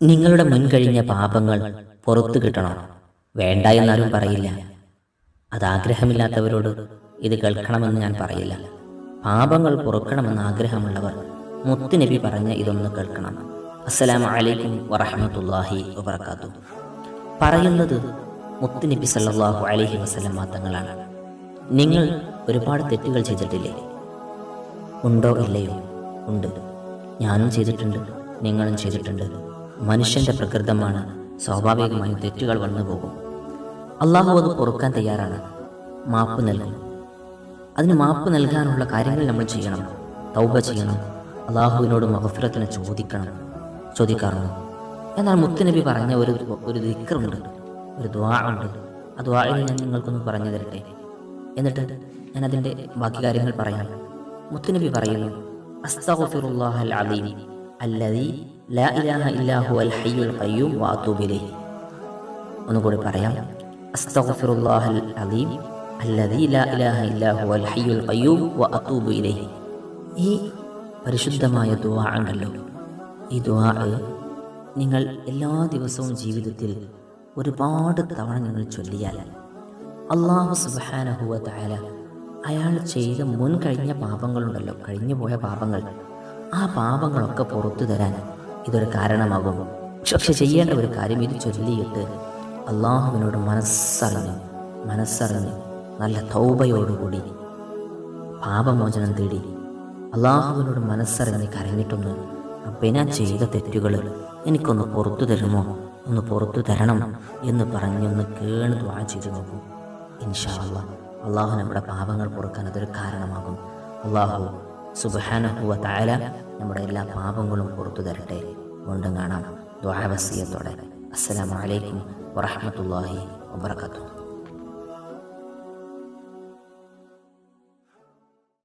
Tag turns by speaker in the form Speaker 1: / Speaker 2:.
Speaker 1: നിങ്ങളുടെ മുൻകഴിഞ്ഞ പാപങ്ങൾ പുറത്തു കിട്ടണം. വേണ്ട എന്നാരും പറയില്ല. അത് ആഗ്രഹമില്ലാത്തവരോട് ഇത് കേൾക്കണമെന്ന് ഞാൻ പറയില്ല. പാപങ്ങൾ പുറക്കണമെന്ന് ആഗ്രഹമുള്ളവർ മുത്തുനബി പറഞ്ഞ ഇതൊന്ന് കേൾക്കണം. അസ്സലാം അലൈക്കും വറഹമത്തല്ലാഹി വബർക്കാത്തു പറയുന്നത് മുത്തുനബി സല്ലാഹു അലഹി വസ്ലം തങ്ങളാണ് നിങ്ങൾ ഒരുപാട് തെറ്റുകൾ ചെയ്തിട്ടില്ലേ? ഉണ്ടോ ഇല്ലയോ? ഉണ്ട്. ഞാനും ചെയ്തിട്ടുണ്ട്. നിങ്ങളും ചെയ്തിട്ടുണ്ട്. മനുഷ്യന്റെ പ്രകൃതമാണ്. സ്വാഭാവികമായും തെറ്റുകൾ വന്നു പോകും. അള്ളാഹു അത് പൊറുക്കാൻ തയ്യാറാണ്. മാപ്പ് നൽകും. അതിന് മാപ്പ് നൽകാനുള്ള കാര്യങ്ങൾ നമ്മൾ ചെയ്യണം. തൗബ ചെയ്യണം. അള്ളാഹുവിനോട് മഹഫിറത്തിന് ചോദിക്കണം. ചോദിക്കാറുണ്ട്. എന്നാൽ മുത്തുനബി പറഞ്ഞ ഒരു ഒരു ദിക്കറുണ്ട് ഒരു ദ്വാ ഉണ്ട്. ആ ദ്വായിൽ ഞാൻ നിങ്ങൾക്കൊന്ന് പറഞ്ഞു തരട്ടെ? എന്നിട്ട് ഞാൻ അതിന്റെ ബാക്കി കാര്യങ്ങൾ പറയാം. മുത്തുനബി പറയുന്നു അസ്തഗ്ഫിറുല്ലാഹൽ അലീം. ലാ ഇലാഹ ഹയ്യുൽ ഖയ്യൂം ഒന്നുകൂടി പറയാം. അസ്തഗ്ഫിറുല്ലാഹൽ അലീം ലാ ഇലാഹ ഹയ്യുൽ ഖയ്യൂം ഇലൈഹി ഈ പരിശുദ്ധമായ ദുആ ഈ ദുആ നിങ്ങൾ എല്ലാ ദിവസവും ജീവിതത്തിൽ ഒരുപാട് തവണ നിങ്ങൾ ചൊല്ലിയാൽ അള്ളാഹു സുബാനഹുവ അയാൾ ചെയ്ത മുൻ കഴിഞ്ഞ പാപങ്ങളുണ്ടല്ലോ. കഴിഞ്ഞു പോയ പാപങ്ങൾ. ആ പാപങ്ങളൊക്കെ പുറത്തു തരാൻ ഇതൊരു കാരണമാകും. പക്ഷെ ചെയ്യേണ്ട ഒരു കാര്യം ഇത് ചൊല്ലിയിട്ട് അള്ളാഹുവിനോട് മനസ്സറിഞ്ഞ് മനസ്സറിഞ്ഞ് നല്ല തൗബയോടുകൂടി പാപമോചനം തേടി അള്ളാഹുവിനോട് മനസ്സറിഞ്ഞ് കരഞ്ഞിട്ടൊന്ന് അപ്പം ഞാൻ ചെയ്ത തെറ്റുകൾ എനിക്കൊന്ന് പുറത്തു തരുമോ? ഒന്ന് പുറത്തു തരണം എന്ന് പറഞ്ഞൊന്ന് കേണ് ദ്വാ ചെയ്തു നോക്കൂ. ഇൻഷാ അള്ളാഹ് അള്ളാഹു നമ്മുടെ പാപങ്ങൾ പുറക്കാൻ അതൊരു കാരണമാകും. അള്ളാഹു സുബഹാനഹുവ നമ്മുടെ എല്ലാ പാപങ്ങളും പുറത്തു തരട്ടെ. വീണ്ടും കാണാം ദ്വാവസീയത്തോടെ അസ്സലാമലൈക്കും വറഹമത്തല്ലാഹി വാബർക്കാത്തു